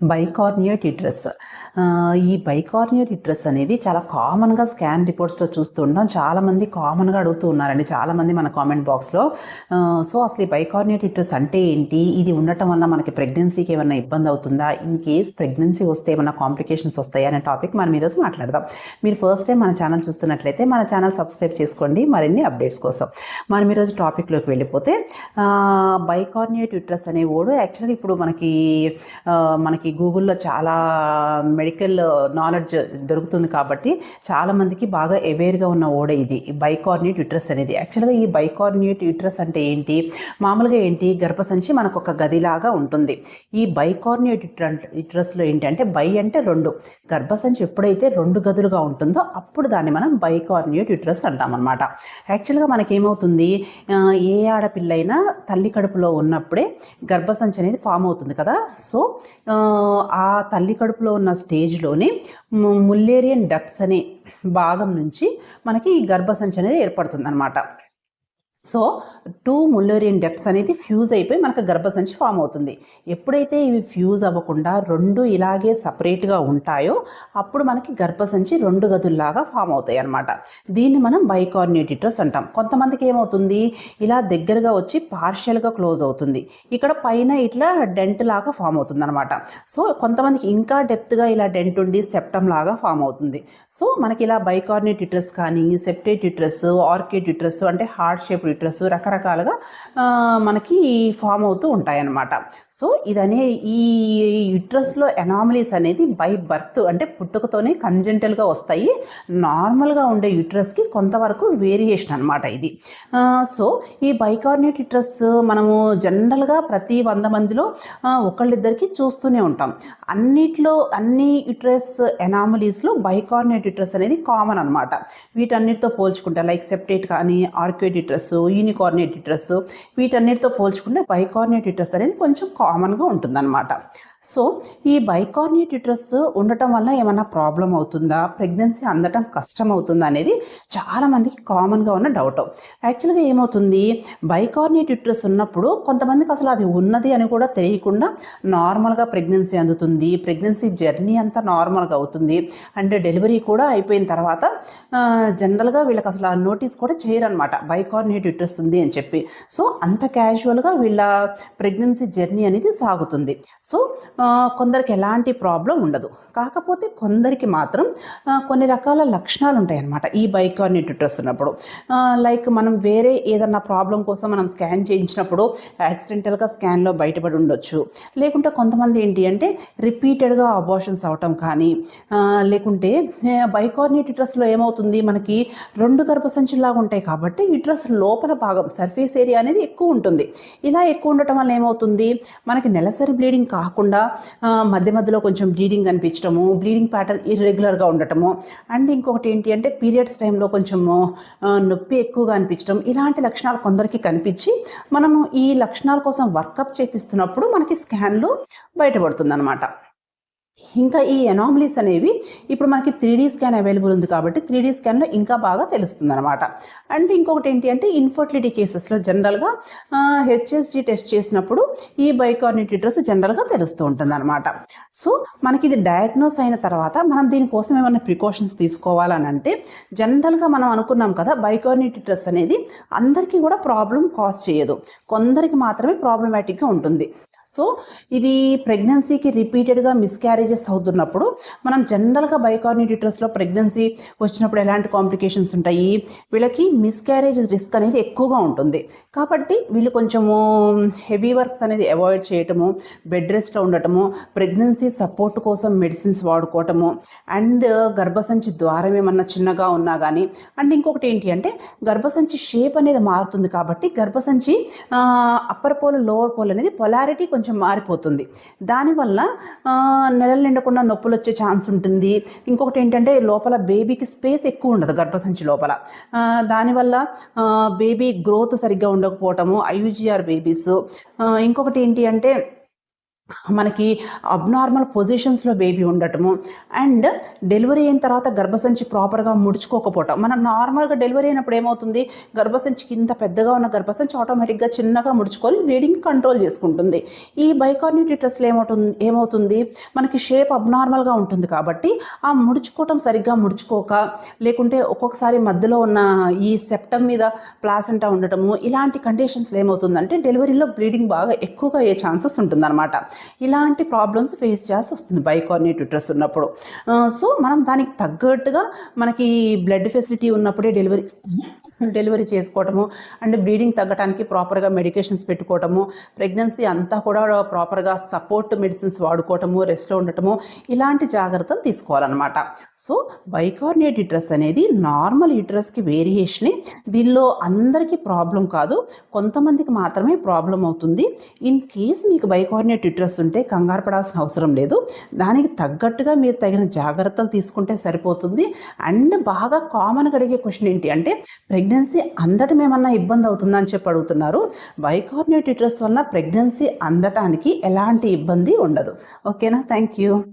బైకార్నియట్ uterus ఈ బైకార్నియట్ uterus అనేది చాలా కామన్గా స్కాన్ రిపోర్ట్స్లో చూస్తుంటాం చాలామంది కామన్గా అడుగుతూ ఉన్నారండి. చాలామంది మన కామెంట్ బాక్స్లో సో అసలు ఈ బైకార్నియట్ యుట్రస్ అంటే ఏంటి? ఇది ఉండటం వల్ల మనకి ప్రెగ్నెన్సీకి ఏమైనా ఇబ్బంది అవుతుందా? ఇన్ కేస్ ప్రెగ్నెన్సీ వస్తే ఏమైనా కాంప్లికేషన్స్ వస్తాయా? అనే టాపిక్ మనం ఈరోజు మాట్లాడదాం. మీరు ఫస్ట్ టైం మన ఛానల్ చూస్తున్నట్లయితే మన ఛానల్ సబ్స్క్రైబ్ చేసుకోండి. మరిన్ని అప్డేట్స్ కోసం. మనం ఈరోజు టాపిక్లోకి వెళ్ళిపోతే బైకార్నియట్ యుట్రస్ అనే ఓడు యాక్చువల్గా ఇప్పుడు మనకి మనకి మనకి గూగుల్లో చాలా మెడికల్ నాలెడ్జ్ దొరుకుతుంది కాబట్టి చాలామందికి బాగా అవేర్గా ఉన్న ఓడ ఇది బైకార్నియట్ యుట్రస్ అనేది. యాక్చువల్గా ఈ బైకార్నియట్ యుట్రస్ అంటే ఏంటి? మామూలుగా ఏంటి? గర్భసంచి మనకు ఒక గదిలాగా ఉంటుంది. ఈ బైకార్నియట్ యుట్రస్లో ఏంటి అంటే బై అంటే రెండు. గర్భసంచి ఎప్పుడైతే రెండు గదులుగా ఉంటుందో అప్పుడు దాన్ని మనం బైకార్నియట్ యుట్రస్ అంటాం అనమాట యాక్చువల్గా మనకేమవుతుంది? ఏ ఆడపిల్లైనా తల్లి కడుపులో ఉన్నప్పుడే గర్భసంచి అనేది ఫామ్ అవుతుంది కదా. సో ఆ, తల్లి కడుపులో ఉన్న స్టేజ్లోనే ముల్లేరియన్ డక్ట్స్ అనే భాగం నుంచి మనకి ఈ గర్భసంచి అనేది ఏర్పడుతుంది అనమాట సో టూ ముల్లోరియన్ డక్ట్స్ అనేది ఫ్యూజ్ అయిపోయి మనకు గర్భసంచి ఫామ్ అవుతుంది. ఎప్పుడైతే ఇవి ఫ్యూజ్ అవ్వకుండా రెండు ఇలాగే సపరేట్గా ఉంటాయో అప్పుడు మనకి గర్భసంచి రెండు గదుల్లాగా ఫామ్ అవుతాయి అనమాట దీన్ని మనం బైకార్నియటిటస్ అంటాం. కొంతమందికి ఏమవుతుంది? ఇలా దగ్గరగా వచ్చి పార్షియల్గా క్లోజ్ అవుతుంది. ఇక్కడ పైన ఇట్లా డెంట్ లాగా ఫామ్ అవుతుంది అనమాట సో కొంతమందికి ఇంకా డెప్త్గా ఇలా డెంట్ ఉండి సెప్టమ్ లాగా ఫామ్ అవుతుంది. సో మనకి ఇలా బైకార్నియటిటస్ కానీ సెప్టేటిట్రస్ ఆర్కేటిట్రస్ అంటే హార్ట్ షేప్ యుట్రస్ రకరకాలుగా మనకి ఫామ్ అవుతూ ఉంటాయన్నమాట. సో ఇదనే ఈ యుట్రస్లో ఎనామలీస్ అనేది బై బర్త్ అంటే పుట్టుకతోనే కంజెంటల్గా వస్తాయి. నార్మల్గా ఉండే యుట్రస్కి కొంతవరకు వేరియేషన్ అనమాట ఇది. సో ఈ బైకార్నేట్ యుట్రస్ మనము జనరల్గా ప్రతి వంద మందిలో ఒకళ్ళిద్దరికి చూస్తూనే ఉంటాం. అన్నిట్లో అన్ని యుట్రస్ ఎనామలీస్లో బైకార్నేట్ యుట్రస్ అనేది కామన్ అనమాట వీటన్నిటితో పోల్చుకుంటే లైక్ సెప్టేట్ కానీ ఆర్క్వేట్ యుట్రస్ యూనికార్నియట్ యుట్రస్ వీటన్నిటితో పోల్చుకుంటే బైకార్నియట్ యుట్రస్ అనేది కొంచెం కామన్గా ఉంటుందన్నమాట. సో ఈ బైకార్నియట్ యుట్రస్ ఉండటం వల్ల ఏమైనా ప్రాబ్లం అవుతుందా? ప్రెగ్నెన్సీ అందటం కష్టం అవుతుందా అనేది చాలామందికి కామన్గా ఉన్న డౌట్ యాక్చువల్గా ఏమవుతుంది? బైకార్నియట్ యూట్రస్ ఉన్నప్పుడు కొంతమందికి అసలు అది ఉన్నది అని కూడా తెలియకుండా నార్మల్గా ప్రెగ్నెన్సీ అందుతుంది. ప్రెగ్నెన్సీ జర్నీ అంతా నార్మల్గా అవుతుంది. అండ్ డెలివరీ కూడా అయిపోయిన తర్వాత జనరల్గా వీళ్ళకి అసలు ఆ నోటీస్ కూడా చేయరనమాట బైకార్నియట్ యుట్రస్ ఉంది అని చెప్పి. సో అంత క్యాజువల్గా వీళ్ళ ప్రెగ్నెన్సీ జర్నీ అనేది సాగుతుంది. సో కొందరికి ఎలాంటి ప్రాబ్లం ఉండదు. కాకపోతే కొందరికి మాత్రం కొన్ని రకాల లక్షణాలు ఉంటాయి అన్నమాట ఈ బైకార్నిట్ యుట్రస్ ఉన్నప్పుడు లైక్ మనం వేరే ఏదన్నా ప్రాబ్లం కోసం మనం స్కాన్ చేయించినప్పుడు యాక్సిడెంటల్గా స్కాన్లో బయటపడి ఉండొచ్చు. లేకుంటే కొంతమంది ఏంటి అంటే రిపీటెడ్గా అబార్షన్స్ అవటం కానీ లేకుంటే బైకార్నియట్ యుట్రస్లో ఏమవుతుంది? మనకి రెండు గర్భసంచులాగా ఉంటాయి కాబట్టి యుట్రస్ లోపల భాగం సర్ఫేస్ ఏరియా అనేది ఎక్కువ ఉంటుంది. ఇలా ఎక్కువ ఉండటం వల్ల ఏమవుతుంది? మనకి నెలసరి బ్లీడింగ్ కాకుండా మధ్య మధ్యలో కొంచెం బ్లీడింగ్ అనిపించడము బ్లీడింగ్ ప్యాటర్న్ ఇర్రెగ్యులర్గా ఉండటము. అండ్ ఇంకొకటి ఏంటి అంటే పీరియడ్స్ టైంలో కొంచెము నొప్పి ఎక్కువగా అనిపించడం ఇలాంటి లక్షణాలు కొందరికి కనిపించి మనము ఈ లక్షణాల కోసం వర్కప్ చేపిస్తున్నప్పుడు మనకి స్కాన్లో బయటపడుతుంది అనమాట ఇంకా ఈ ఎనామలీస్ అనేవి ఇప్పుడు మనకి త్రీ డీ స్కాన్ అవైలబుల్ ఉంది కాబట్టి త్రీ డీ స్కాన్లో ఇంకా బాగా తెలుస్తుంది అనమాట అండ్ ఇంకొకటి ఏంటి అంటే ఇన్ఫర్టిలిటీ కేసెస్లో జనరల్గా హెచ్ఎస్జి టెస్ట్ చేసినప్పుడు ఈ బైకార్నిటిట్రస్ జనరల్గా తెలుస్తూ ఉంటుంది అనమాట సో మనకి ఇది డయాగ్నోస్ అయిన తర్వాత మనం దీనికోసం ఏమైనా ప్రికాషన్స్ తీసుకోవాలని అంటే జనరల్గా మనం అనుకున్నాం కదా బైకార్నిటిట్రస్ అనేది అందరికీ కూడా ప్రాబ్లం కాజ్ చేయదు. కొందరికి మాత్రమే ప్రాబ్లమాటిక్గా ఉంటుంది. సో ఇది ప్రెగ్నెన్సీకి రిపీటెడ్గా మిస్క్యారేజెస్ అవుతున్నప్పుడు మనం జనరల్గా బయోకార్నిటిటర్స్లో ప్రెగ్నెన్సీ వచ్చినప్పుడు ఎలాంటి కాంప్లికేషన్స్ ఉంటాయి? వీళ్ళకి మిస్క్యారేజ్ రిస్క్ అనేది ఎక్కువగా ఉంటుంది. కాబట్టి వీళ్ళు కొంచెము హెవీ వర్క్స్ అనేది అవాయిడ్ చేయటము బెడ్ రెస్ట్లో ఉండటము ప్రెగ్నెన్సీ సపోర్ట్ కోసం మెడిసిన్స్ వాడుకోవటము అండ్ గర్భసంచి ద్వారం ఏమన్నా చిన్నగా ఉన్నా కానీ అండ్ ఇంకొకటి ఏంటి అంటే గర్భసంచి షేప్ అనేది మారుతుంది కాబట్టి గర్భసంచి అప్పర్ పోల్ లోవర్ పోల్ అనేది పొలారిటీ కొంచెం మారిపోతుంది. దానివల్ల నెలలు నిండకుండా నొప్పులు వచ్చే ఛాన్స్ ఉంటుంది. ఇంకొకటి ఏంటంటే లోపల బేబీకి స్పేస్ ఎక్కువ ఉండదు గర్భసంచి లోపల. దానివల్ల బేబీ గ్రోత్ సరిగ్గా ఉండకపోవటము ఐయుజిఆర్ బేబీస్. ఇంకొకటి ఏంటి అంటే మనకి అబ్నార్మల్ పొజిషన్స్లో బేబీ ఉండటము. అండ్ డెలివరీ అయిన తర్వాత గర్భసంచి ప్రాపర్గా ముడుచుకోకపోవటం. మనం నార్మల్గా డెలివరీ అయినప్పుడు ఏమవుతుంది? గర్భసంచి కింద పెద్దగా ఉన్న గర్భసంచి ఆటోమేటిక్గా చిన్నగా ముడుచుకొని బ్లీడింగ్ కంట్రోల్ చేసుకుంటుంది. ఈ బైకార్నిటిటస్లో ఏమవుతుంది? ఏమవుతుంది? మనకి షేప్ అబ్నార్మల్గా ఉంటుంది కాబట్టి ఆ ముడుచుకోవటం సరిగ్గా ముడుచుకోక లేకుంటే ఒక్కొక్కసారి మధ్యలో ఉన్న ఈ సెప్టమ్ మీద ప్లాసెంటా ఉండటము ఇలాంటి కండిషన్స్లో ఏమవుతుందంటే డెలివరీలో బ్లీడింగ్ బాగా ఎక్కువగా అయ్యే ఛాన్సెస్ ఉంటుందన్నమాట. ఇలాంటి ప్రాబ్లమ్స్ ఫేస్ చేయాల్సి వస్తుంది బైకార్నేట్ యుట్రస్ ఉన్నప్పుడు. సో మనం దానికి తగ్గట్టుగా మనకి బ్లడ్ ఫెసిలిటీ ఉన్నప్పుడే డెలివరీ డెలివరీ చేసుకోవటము అండ్ బ్లీడింగ్ తగ్గడానికి ప్రాపర్గా మెడికేషన్స్ పెట్టుకోవటము ప్రెగ్నెన్సీ అంతా కూడా ప్రాపర్గా సపోర్ట్ మెడిసిన్స్ వాడుకోవటము రెస్ట్లో ఉండటము ఇలాంటి జాగ్రత్తలు తీసుకోవాలన్నమాట. సో బైకార్నియట్ యుట్రస్ అనేది నార్మల్ యుట్రస్కి వేరియేషన్ దీనిలో అందరికీ ప్రాబ్లం కాదు. కొంతమందికి మాత్రమే ప్రాబ్లం అవుతుంది. ఇన్ కేస్ మీకు బైకార్నియట్ యుట్రస్ ఉంటే కంగారు పడాల్సిన అవసరం లేదు. దానికి తగ్గట్టుగా మీరు తగిన జాగ్రత్తలు తీసుకుంటే సరిపోతుంది. అండ్ బాగా కామన్గా అడిగే క్వశ్చన్ ఏంటి అంటే ప్రెగ్నెన్సీ అందటం ఏమన్నా ఇబ్బంది అవుతుందా అని చెప్పి అడుగుతున్నారు. బైకార్నియట్ డ్రెస్ వల్ల ప్రెగ్నెన్సీ అందటానికి ఎలాంటి ఇబ్బంది ఉండదు. ఓకేనా? Thank you.